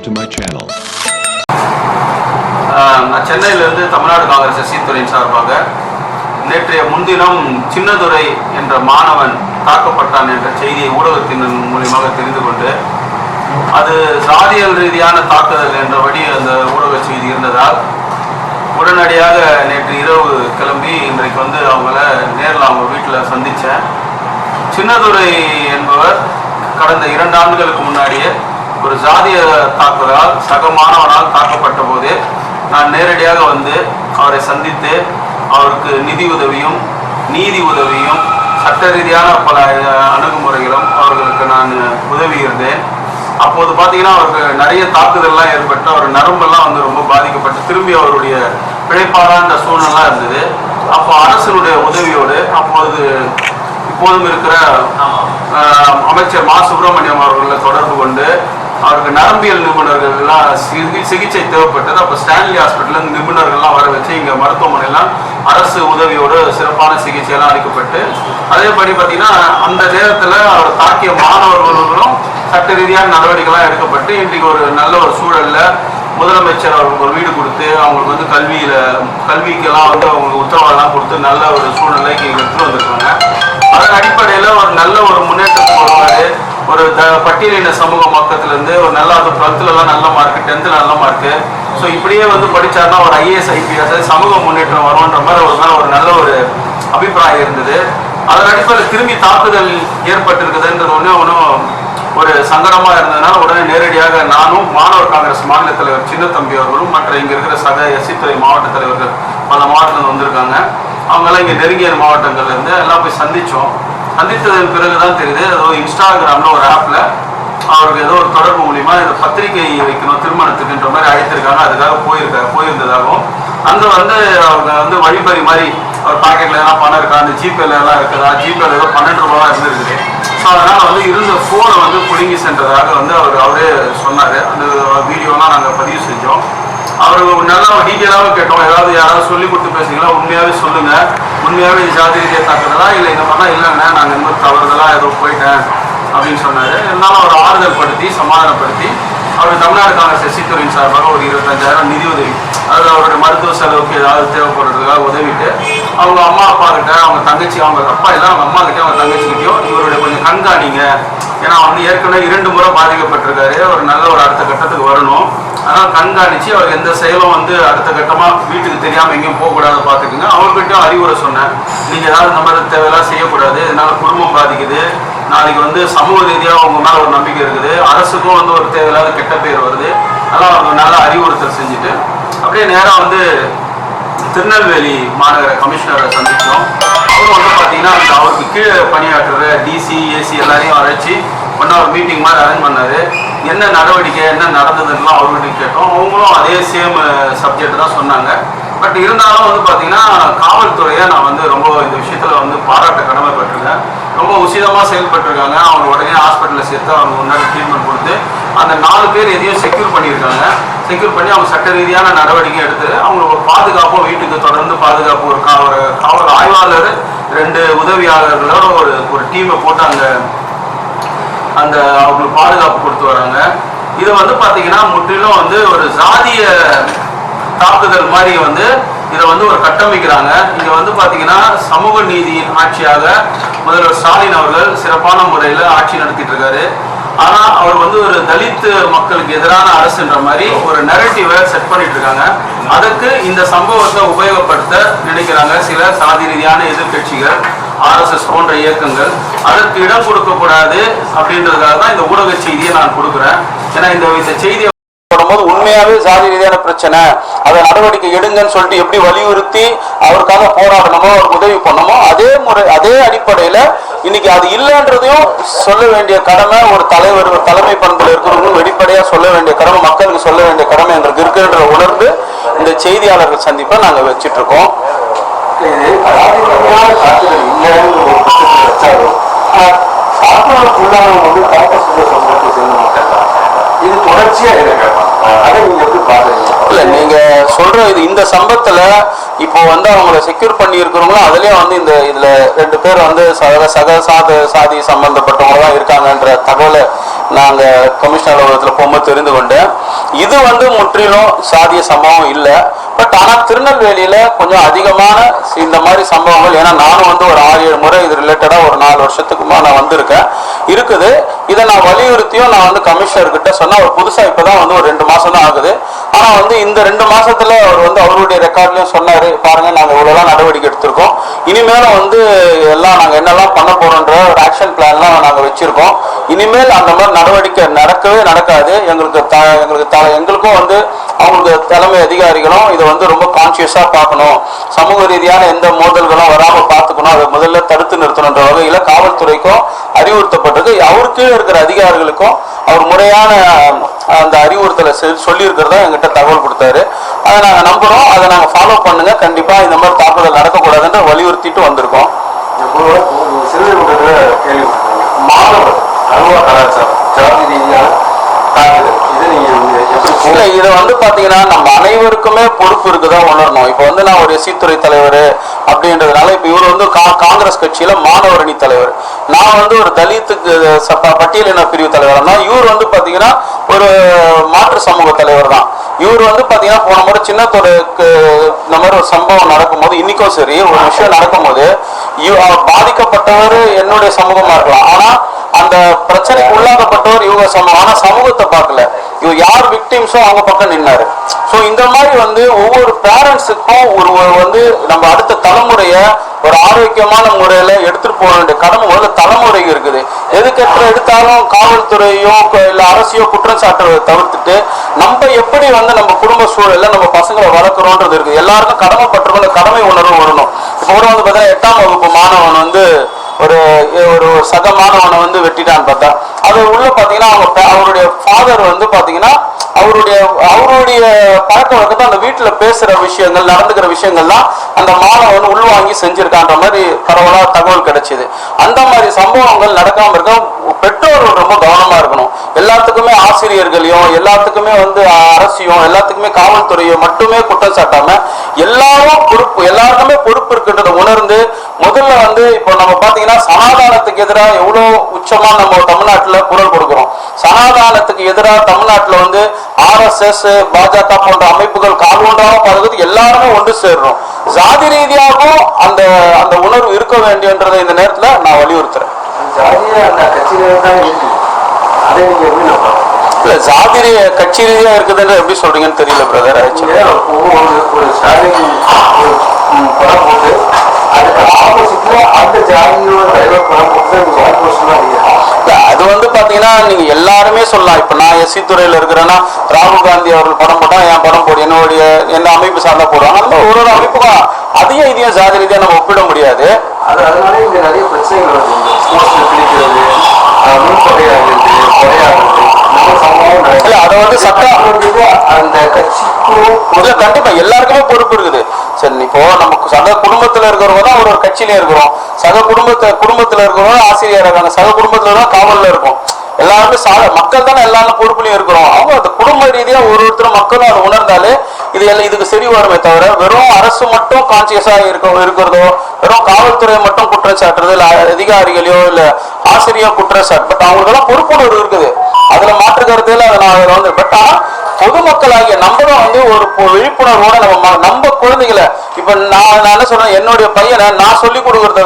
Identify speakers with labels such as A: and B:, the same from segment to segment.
A: subscribe to my channel.
B: நான் சென்னையிலிருந்து தமிழ்நாடு காங்கிரஸ் எஸ்சித்துறையின் சார்பாக நேற்றைய முன்தினம் சின்னதுரை என்ற மாணவன் தாக்கப்பட்டான் என்ற செய்தியை ஊடகத்தின் மூலியமாக தெரிந்து கொண்டு அது சாதியல் ரீதியான தாக்குதல் என்றபடி அந்த ஊடக செய்தி இருந்ததால் உடனடியாக நேற்று இரவு கிளம்பி இன்றைக்கு வந்து அவங்கள நேரில் அவங்க வீட்டில் சந்தித்தேன் சின்னதுரை என்பவர் கடந்த இரண்டு ஆண்டுகளுக்கு முன்னாடியே ஒரு சாதிய தாக்குதலால் சக மாணவனால் தாக்கப்பட்ட போது நான் நேரடியாக வந்து அவரை சந்தித்து அவருக்கு நிதி உதவியும் நீதி உதவியும் சட்ட ரீதியான பல அணுகுமுறைகளும் அவர்களுக்கு நான் உதவி இருந்தேன் அப்போது பார்த்தீங்கன்னா அவருக்கு நிறைய தாக்குதல்லாம் ஏற்பட்டு அவர் நரம்பெல்லாம் வந்து ரொம்ப பாதிக்கப்பட்டு திரும்பி அவருடைய பிழைப்பாரான்ற சூழ்நிலை இருந்தது. அப்போ அரசினுடைய உதவியோடு அப்போது இப்போதும் இருக்கிற அமைச்சர் மா சுப்பிரமணியம் அவர்களை தொடர்பு கொண்டு அவருக்கு நரம்பியல் நிபுணர்கள் எல்லாம் சிகி- சிகிச்சை தேவைப்பட்டது. அப்போ ஸ்டான்லி ஹாஸ்பிட்டல்ல நிபுணர்கள்லாம் வர வச்சு இங்கே மருத்துவமனையெல்லாம் அரசு உதவியோடு சிறப்பான சிகிச்சையெல்லாம் அளிக்கப்பட்டு அதேபடி பார்த்தீங்கன்னா அந்த நேரத்தில் அவர் தாக்கிய மாணவர்களும் சட்ட ரீதியான நடவடிக்கைலாம் எடுக்கப்பட்டு இன்றைக்கு ஒரு நல்ல ஒரு சூழல்ல முதலமைச்சர் அவங்களுக்கு ஒரு வீடு கொடுத்து அவங்களுக்கு வந்து கல்வியில கல்விக்கெல்லாம் வந்து அவங்களுக்கு உத்தரவாதம் கொடுத்து நல்ல ஒரு சூழ்நிலைக்கு எடுத்துகிட்டு எடுத்துட்டு வந்திருக்காங்க. அதன் அடிப்படையில் ஒரு நல்ல ஒரு முன்னேற்றத்துக்கு வருவார். ஒரு த பட்டியலின சமூக மக்கத்துல இருந்து ஒரு நல்ல அது டுவெல்த்துலலாம் நல்ல மார்க் டென்த்தில் நல்ல மார்க்கு ஸோ இப்படியே வந்து படிச்சாருன்னா ஒரு ஐஏஎஸ் ஐபிஎஸ் சமூக முன்னேற்றம் வரும்ன்ற மாதிரி ஒரு ஒரு நல்ல ஒரு அபிப்பிராயம் இருந்தது. அதன் அடிப்படையில் திரும்பி தாக்குதல் ஏற்பட்டிருக்குதுன்றது ஒன்று ஒன்றும் ஒரு சங்கடமாக இருந்ததுனால உடனே நேரடியாக நானும் மாணவர் காங்கிரஸ் மாநில தலைவர் சின்னத்தம்பி அவர்களும் மற்ற இங்கே இருக்கிற சக எஸ்சித்துறை மாவட்ட தலைவர்கள் பல மாவட்டத்தில் வந்திருக்காங்க. அவங்கெல்லாம் இங்கே நெருங்கிய மாவட்டங்கள்ல இருந்து எல்லாம் போய் சந்தித்தோம் சந்தித்ததன் பிறகு தான் தெரியுது. ஏதோ இன்ஸ்டாகிராம்னு ஒரு ஆப்ல அவருக்கு ஏதோ ஒரு தொடர்பு மூலிமா இந்த பத்திரிகை வைக்கணும் திருமணத்துக்குன்ற மாதிரி அழைத்திருக்காங்க. அதுக்காக போயிருக்காரு போயிருந்ததாகவும். அங்கே வந்து அவங்க வந்து வழிபறி மாதிரி அவர் பாக்கெட்ல எல்லாம் பணம் இருக்கா? அந்த ஜிபேல எல்லாம் இருக்குதா? ஜிபேல ஏதோ பன்னெண்டு ரூபா இருந்திருக்குது. ஸோ அதனால வந்து இருந்த ஃபோனை வந்து பிடுங்கி சென்றதாக வந்து அவர் அவரே சொன்னார். அந்த வீடியோலாம் நாங்கள் பதிவு செஞ்சோம். அவர் நல்லா டீட்டெயிலாக கேட்டோம் ஏதாவது யாராவது சொல்லி கொடுத்து பேசுங்களா உண்மையாவே சொல்லுங்க. உண்மையாவே இது ஜாதி ரீதியாக தாக்குதலா இல்லை இந்த மாதிரிலாம் இல்லைண்ணே நாங்கள் இந்த தவறுதலாக ஏதோ போயிட்டேன் அப்படின்னு சொன்னாரு. இருந்தாலும் அவர் ஆறுதல் படுத்தி சமாதானப்படுத்தி அவர் தமிழ்நாடு காங்கிரஸ் எஸ்சித்துறையின் சார்பாக ஒரு இருபத்தஞ்சாயிரம் நிதி உதவி. அதாவது அவருடைய மருத்துவ செலவுக்கு ஏதாவது தேவைப்படுறதுக்காக உதவிட்டு அவங்க அம்மா அப்பா கிட்ட அவங்க தங்கச்சி அவங்க அப்பா இல்லை அவங்க அம்மா கிட்ட அவங்க தங்கச்சிக்கிட்டையும் இவருடைய கொஞ்சம் கண்காணிங்க. ஏன்னா அவர் வந்து ஏற்கனவே இரண்டு முறை பாதிக்கப்பட்டிருக்காரு. ஒரு நல்ல ஒரு அடுத்த கட்டத்துக்கு வரணும். ஆனால் கண்காணித்து அவர் எந்த செயலும் வந்து அடுத்த கட்டமாக வீட்டுக்கு தெரியாமல் எங்கேயும் போகக்கூடாது பார்த்துக்குங்க. அவர்கிட்ட அறிவுரை சொன்னேன். நீங்கள் ஏதாவது இந்த மாதிரி தேவையெல்லாம் செய்யக்கூடாது. இதனால் குடும்பம் பாதிக்குது. நாளைக்கு வந்து சமூக ரீதியாக உங்க மேல ஒரு நம்பிக்கை இருக்குது. அரசுக்கும் வந்து ஒரு தேவையில்லாத கெட்ட பேர் வருது. அதெல்லாம் அவங்க நல்ல அறிவுறுத்தல் செஞ்சுட்டு அப்படியே நேராக வந்து திருநெல்வேலி மாநகர கமிஷனரை சந்திச்சோம் அவரும் வந்து பார்த்தீங்கன்னா அந்த அவருக்கு கீழே பணியாற்றுற டிசி ஏசி எல்லாரையும் அழைச்சி ஒன்றா ஒரு மீட்டிங் மாதிரி அரேஞ்ச் பண்ணார். என்ன நடவடிக்கை என்ன நடந்ததுன்னு அவர்கிட்ட கேட்டோம். அவங்களும் அதே சேம் சப்ஜெக்ட் தான் சொன்னாங்க. பட் இருந்தாலும் வந்து பார்த்தீங்கன்னா காவல்துறையை நான் வந்து ரொம்ப இந்த விஷயத்தில் வந்து பாராட்ட கடமைப்பட்டிருக்கேன். ரொம்ப உசிதமாக செயல்பட்டுருக்காங்க. அவங்க உடனே ஹாஸ்பிட்டலில் சேர்த்து அவங்க முன்னாடி ட்ரீட்மெண்ட் கொடுத்து அந்த நாலு பேர் எதையும் செக்யூர் பண்ணியிருக்காங்க. செக்யூர் பண்ணி அவங்க சட்ட ரீதியான நடவடிக்கை எடுத்து அவங்களுக்கு ஒரு பாதுகாப்பும் வீட்டுக்கு தொடர்ந்து பாதுகாப்பு ஒரு கா ஒரு காவல் ஆய்வாளர் ரெண்டு உதவியாளர்களோட ஒரு ஒரு டீமை போட்டு அங்கே அந்த அவங்களுக்கு பாதுகாப்பு கொடுத்து வராங்க. இது வந்து பார்த்தீங்கன்னா முற்றிலும் வந்து ஒரு சாதிய தாக்குதல் மாதிரி வந்து இதை வந்து ஒரு கட்டமைக்கிறாங்க. இங்கே வந்து பாத்தீங்கன்னா சமூக நீதியின் ஆட்சியாக முதல்வர் ஸ்டாலின் அவர்கள் சிறப்பான முறையில் ஆட்சி நடத்திட்டு இருக்காரு ஆனா அவர் வந்து ஒரு தலித் மக்களுக்கு எதிரான அரசுன்ற மாதிரி ஒரு நெரட்டிவை செட் பண்ணிட்டு இருக்காங்க அதுக்கு இந்த சம்பவத்தை உபயோகப்படுத்த நினைக்கிறாங்க சில சாதி ரீதியான எதிர்க்கட்சிகள் ஆர்எஸ்எஸ் போன்ற இயக்கங்கள். அதற்கு இடம் கொடுக்கக்கூடாது அப்படின்றதுக்காக தான் இந்த ஊடக செய்தியை நான் கொடுக்குறேன். ஏன்னா இந்த இந்த செய்தியை போடும்போது உண்மையாவே சாதி ரீதியான பிரச்சனை. அதை நடவடிக்கை எடுங்கன்னு சொல்லிட்டு எப்படி வலியுறுத்தி அவருக்காக போராடணுமோ அவருக்கு உதவி பண்ணணுமோ அதே முறை அதே அடிப்படையில இன்னைக்கு அது இல்லைன்றதையும் சொல்ல வேண்டிய கடமை ஒரு தலைவர் ஒரு தலைமை பண்புல இருக்கிறவங்களும் வெளிப்படையா சொல்ல வேண்டிய கடமை மக்களுக்கு சொல்ல வேண்டிய கடமை எங்களுக்கு இருக்குன்ற உணர்ந்து இந்த செய்தியாளர்கள் சந்திப்பை நாங்கள் வச்சிட்டு இருக்கோம்
C: இது ஒரு பட்சத்தில் வந்து சேர்ந்த மக்கள் தான். இது தொடர்ச்சியா இருக்கு. அதை நீங்க எப்படி பாக்குறீங்க?
B: இல்ல நீங்க சொல்ற இது இந்த சம்பவத்துல இப்போ வந்து அவங்கள செக்யூர் பண்ணி இருக்கிறவங்களும் அதுலயும் வந்து இந்த இதுல ரெண்டு பேர் வந்து சக சக சாத சாதி சம்பந்தப்பட்டவங்களா தான் இருக்காங்கன்ற தகவலை நாங்கள் கமிஷனர் அலுவலகத்தில் போகும்போது தெரிந்து கொண்டேன். இது வந்து முற்றிலும் சாதிய சம்பவம் இல்லை. பட் ஆனால் திருநெல்வேலியில் கொஞ்சம் அதிகமான இந்த மாதிரி சம்பவங்கள் ஏன்னா நானும் வந்து ஒரு ஆறு ஏழு முறை இது ரிலேட்டடாக ஒரு நாலு வருஷத்துக்குமா நான் வந்திருக்கேன். இருக்குது. இதை நான் வலியுறுத்தியும் நான் வந்து கமிஷனர்கிட்ட சொன்னால் அவர் புதுசாக இப்போ தான் வந்து ஒரு ரெண்டு மாதம் தான் ஆகுது. ஆனால் வந்து இந்த ரெண்டு மாதத்தில் அவர் வந்து அவருடைய ரெக்கார்ட்லையும் சொன்னார் பாருங்கள் நாங்கள் இவ்வளோலாம் நடவடிக்கை எடுத்திருக்கோம். இனிமேலும் வந்து எல்லாம் நாங்கள் என்னெல்லாம் பண்ண போகிறோன்ற ஒரு ஆக்ஷன் பிளான்லாம் நாங்கள் வச்சுருக்கோம். இனிமேல் அந்த மாதிரி நடவடிக்கை நடக்கவே நடக்காது. எங்களுக்கு த எங்களுக்கு த எங்க தலைமை அதிகாரிகளும் இதை வந்து ரொம்ப கான்சியஸாக பார்க்கணும். சமூக ரீதியான எந்த மோதல்களும் வராமல் பார்த்துக்கணும். அதை முதல்ல தடுத்து நிறுத்தணுன்ற வகையில் காவல்துறைக்கும் அறிவுறுத்தப்பட்டிருக்கு. அவர் கீழே இருக்கிற அதிகாரிகளுக்கும் அவர் முறையான அந்த அறிவுறுத்தலை செ- சொல்லியிருக்கிறதா எங்கிட்ட தகவல் கொடுத்தாரு. அதை நாங்கள் நம்புகிறோம் அதை நாங்கள் ஃபாலோ பண்ணுங்க. கண்டிப்பாக இந்த மாதிரி தாக்குதல் நடக்கக்கூடாதுன்ற வலியுறுத்திட்டு வந்திருக்கோம்.
C: மாணவர் அனுபவ கலாச்சாரம் ஜாதி ரீதியான தாக்குதல் இதை நீங்க
B: இல்ல இது வந்து பாத்தீங்கன்னா நம்ம அனைவருக்குமே பொறுப்பு இருக்குதா உணரணும். இப்போ வந்து நான் ஒரு எஸ்சித்துறை தலைவர் அப்படின்றதுனால இப்போ இவர் வந்து கா- காங்கிரஸ் கட்சியில மாணவரணி தலைவர். நான் வந்து ஒரு தலித்துக்கு பட்டியலின பிரிவு தலைவர்னா இவர் வந்து பாத்தீங்கன்னா ஒரு மாற்று சமூக தலைவர் தான். இவர் வந்து பாத்தீங்கன்னா போன முறை சின்னத்தோட இந்த மாதிரி ஒரு சம்பவம் நடக்கும்போது இன்னைக்கும் சரி ஒரு விஷயம் நடக்கும்போது பாதிக்கப்பட்டவர் என்னுடைய சமூகமா இருக்கலாம். ஆனா அந்த பிரச்சனைக்கு உள்ளாக்கப்பட்டவர் இவங்க சமூகம் ஆனா சமூகத்தை பார்க்கல. இவங்க யார் விக்டிம்ஸோ அவங்க பக்கம் நின்னாரு. ஸோ இந்த மாதிரி வந்து ஒவ்வொரு பேரண்ட்ஸுக்கும் ஒரு வந்து நம்ம அடுத்த தலைமுறைய ஒரு ஆரோக்கியமான முறையில எடுத்துட்டு போக வேண்டிய கடமை முதல்ல தலைமுறைக்கு இருக்குது. எதுக்கெற்ற எடுத்தாலும் காவல்துறையோ இல்லை இல்ல அரசியோ குற்றம் சாட்டுறதை தவிர்த்துட்டு நம்ம எப்படி வந்து நம்ம குடும்ப சூழல்ல நம்ம பசங்களை வளர்க்குறோன்றது இருக்குது எல்லாருக்கும் கடமைப்பட்டிருக்கோம் அந்த கடமை உணர்வு வரணும். இப்போ கூட வந்து பார்த்தீங்கன்னா எட்டாம் வகுப்பு மாணவன் வந்து ஒரு ஒரு சக மாணவனை வந்து வெட்டிட்டான்னு பார்த்தா அது உள்ள பார்த்தீங்கன்னா அவங்க அவருடைய ஃபாதர் வந்து பார்த்தீங்கன்னா அவருடைய அவருடைய பழக்க வழக்கத்தை அந்த வீட்டில் பேசுகிற விஷயங்கள் நடந்துக்கிற விஷயங்கள்லாம் அந்த மாணவன் உள்வாங்கி செஞ்சுருக்கான்ற மாதிரி பரவலாக தகவல் கிடைச்சிது. அந்த சம்பவங்கள் நடக்காம இருக்க பெற்றோர்கள் ரொம்ப கவனமா இருக்கணும். எல்லாத்துக்குமே ஆசிரியர்களையும் எல்லாத்துக்குமே வந்து அரசியும் எல்லாத்துக்குமே காவல்துறையோ மட்டுமே குற்றம் சாட்டாம எல்லாரும் பொறுப்பு எல்லாருக்குமே பொறுப்பு இருக்குன்றதை உணர்ந்து முதல்ல வந்து இப்போ நம்ம பாத்தீங்கன்னா சனாதானத்துக்கு எதிராக எவ்வளவு உச்சமா நம்ம தமிழ்நாட்டுல குரல் கொடுக்குறோம். சனாதானத்துக்கு எதிராக தமிழ்நாட்டுல வந்து ஆர்எஸ்எஸ் பாஜக போன்ற அமைப்புகள் கால் ஒன்றாக எல்லாருமே ஒன்று சேர்றோம். ஜாதி ரீதியாகவும் அந்த அந்த உணர்வு இருக்க வேண்டியன்றதை இந்த நேரத்துல நான் வலியுறுத்துறேன்.
C: ஜாதியா அந்த கட்சியில தான் இருக்கு அதை நீங்க எப்படி நான் பார்க்கணும்
B: இல்ல ஜாதி ரீ- கட்சி ரீதியா இருக்குதுன்னு எப்படி சொல்றீங்கன்னு தெரியல பிரதர்
C: நீங்க ஒரு ஒரு ஸ்டாலின் படம் போட்டு அதுக்கு ஆப்போசிட்ல அந்த ஜாதியோட தலைவர் படம் போட்டு நீங்க ஆப்போசிட்லாம்
B: அது வந்து பாத்தீங்கன்னா நீங்க எல்லாருமே சொல்லலாம். இப்ப நான் எஸ்சி துறையில இருக்கிறேன்னா ராகுல் காந்தி அவர்கள் படம் போட்டா என் படம் போடு என்னுடைய என்ன அமைப்பு சார்ந்தா போடுவாங்க. ஒரு ஒரு அமைப்பு தான் அதையும் இதையும் ஜாதி ரீதியா நம்ம ஒப்பிட முடியாது.
C: அது அதனால இங்க நிறைய பிரச்சனைகள் வருது. ஸ்போர்ட்ஸ்ல பிடிக்கிறது மின்தடையாகிறது கொலையாகிறது நம்ம சம்பவம்
B: இல்ல அதை வந்து சட்டம்
C: அந்த கட்சிக்கும்
B: கண்டிப்பா எல்லாருக்குமே பொறுப்பு இருக்குது. சரி இப்போ நமக்கு சக குடும்பத்துல இருக்கிறவங்க தான் ஒரு கட்சியில இருக்கிறோம். சக குடும்பத்தை குடும்பத்துல இருக்கிறவங்க ஆசிரியர் இருக்காங்க. சக குடும்பத்துல தான் காவல்ல இருக்கும். எல்லாருமே சா மக்கள் தானே எல்லாரும் பொறுப்புலையும் இருக்கிறோம். அவங்க அந்த குடும்ப ரீதியா ஒரு ஒருத்தர் மக்களும் அதை உணர்ந்தாலே இது எல்லாம் இதுக்கு சரி வருமே தவிர வெறும் அரசு மட்டும் கான்சியஸா இருக்க இருக்கிறதோ வெறும் காவல்துறை மட்டும் குற்றம் சாட்டுறது இல்ல அதிகாரிகளையோ இல்ல ஆசிரியர் குற்றச்சாட்டு பட் அவங்களுக்கெல்லாம் பொறுப்புணர்வு இருக்குது. அதுல மாற்று கருத்து இல்லை அதை நான் வந்து பட் ஆனா பொதுமக்களாகிய நம்மளும் வந்து ஒரு பொ- விழிப்புணர்வோட நம்ம நம்ம குழந்தைகளை இப்ப நான் நான் என்ன சொல்றேன்? என்னுடைய பையனை நான் சொல்லி கொடுக்கறத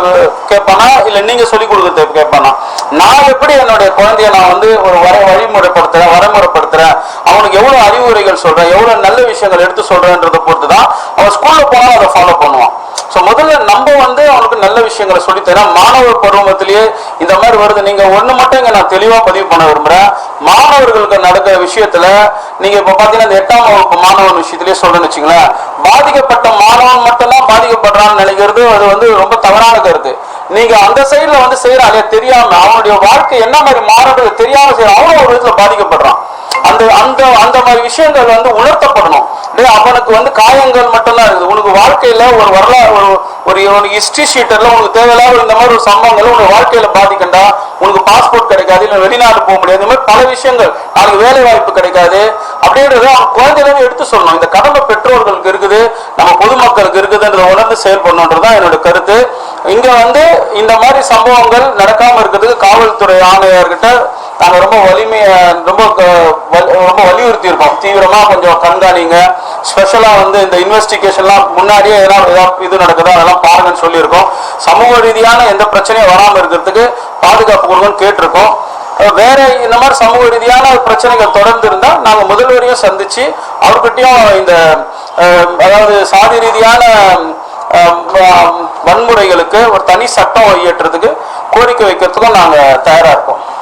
B: கேட்பானா? இல்ல நீங்க சொல்லி கொடுக்கறத கேட்பானா? நான் எப்படி என்னுடைய குழந்தைய நான் வந்து ஒரு வர வழிமுறைப்படுத்துறேன் வரமுறைப்படுத்துறேன்? அவனுக்கு எவ்வளவு அறிவுரைகள் சொல்றேன்? எவ்வளவு நல்ல விஷயங்கள் எடுத்து சொல்றேன்றதை பொறுத்து தான் அவன் ஸ்கூல்ல போனா அதை ஸோ முதல்ல நம்ம வந்து அவனுக்கு நல்ல விஷயங்களை சொல்லித்தரேன். மாணவர் பருவத்திலேயே இந்த மாதிரி வருது. நீங்க ஒண்ணு மட்டும் இங்க நான் தெளிவா பதிவு பண்ண விரும்புறேன். மாணவர்களுக்கு நடக்கிற விஷயத்துல நீங்க இப்ப பாத்தீங்கன்னா இந்த எட்டாம் வகுப்பு மாணவன் விஷயத்திலேயே சொல்றேன்னு வச்சுங்களேன் பாதிக்கப்பட்ட மாணவன் மட்டும்தான் பாதிக்கப்படுறான்னு நினைக்கிறது. அது வந்து ரொம்ப தவறான கருத்து. நீங்க அந்த சைடில் வந்து செய்யறாங்க தெரியாம அவனுடைய வாழ்க்கை என்ன மாதிரி மாறுறது தெரியாம செய்யறான் அவனும் ஒரு விதத்துல பாதிக்கப்படுறான். அந்த அந்த அந்த மாதிரி விஷயங்கள் வந்து உணர்த்தப்படணும். அவனுக்கு வந்து காயங்கள் மட்டும்தான் இருக்குது. உனக்கு வாழ்க்கையில ஒரு வரலாறு ஒரு ஒரு உனக்கு ஹிஸ்டரி ஷீட்டர்ல உனக்கு தேவையில்லாத இந்த மாதிரி ஒரு சம்பவங்கள் உனக்கு வாழ்க்கையில பாதிக்கண்டா உனக்கு பாஸ்போர்ட் கிடைக்காது இல்லை வெளிநாடு போக முடியாது. இந்த மாதிரி பல விஷயங்கள். நாளைக்கு வேலை வாய்ப்பு கிடைக்காது. அப்படின்றத அவன் குழந்தையில எடுத்து சொல்லணும். இந்த கடமை பெற்றோர்களுக்கு இருக்குது. நம்ம பொதுமக்களுக்கு இருக்குதுன்றத உணர்ந்து செயல்படணுன்றது தான் என்னோட கருத்து. இங்க வந்து இந்த மாதிரி சம்பவங்கள் நடக்காம இருக்கிறதுக்கு காவல்துறை ஆணையர்கிட்ட நாங்கள் ரொம்ப வலிமையை ரொம்ப வலி- ரொம்ப வலியுறுத்தி இருக்கோம் தீவிரமாக கொஞ்சம் கண்காணிங்க. ஸ்பெஷலாக வந்து இந்த இன்வெஸ்டிகேஷன்லாம் முன்னாடியே எதனா ஏதாவது இது நடக்குதா அதெல்லாம் பாருங்கன்னு சொல்லியிருக்கோம். சமூக ரீதியான எந்த பிரச்சனையும் வராமல் இருக்கிறதுக்கு பாதுகாப்பு கொடுங்கன்னு கேட்டிருக்கோம். வேற இந்த மாதிரி சமூக ரீதியான பிரச்சனைகள் தொடர்ந்து இருந்தால் நாங்கள் முதல்வரையும் சந்திச்சு அவர்கிட்டயும் இந்த அதாவது சாதி ரீதியான வன்முறைகளுக்கு ஒரு தனி சட்டம் இயற்றுறதுக்கு கோரிக்கை வைக்கிறதுக்கும் நாங்கள் தயாராக இருக்கோம்.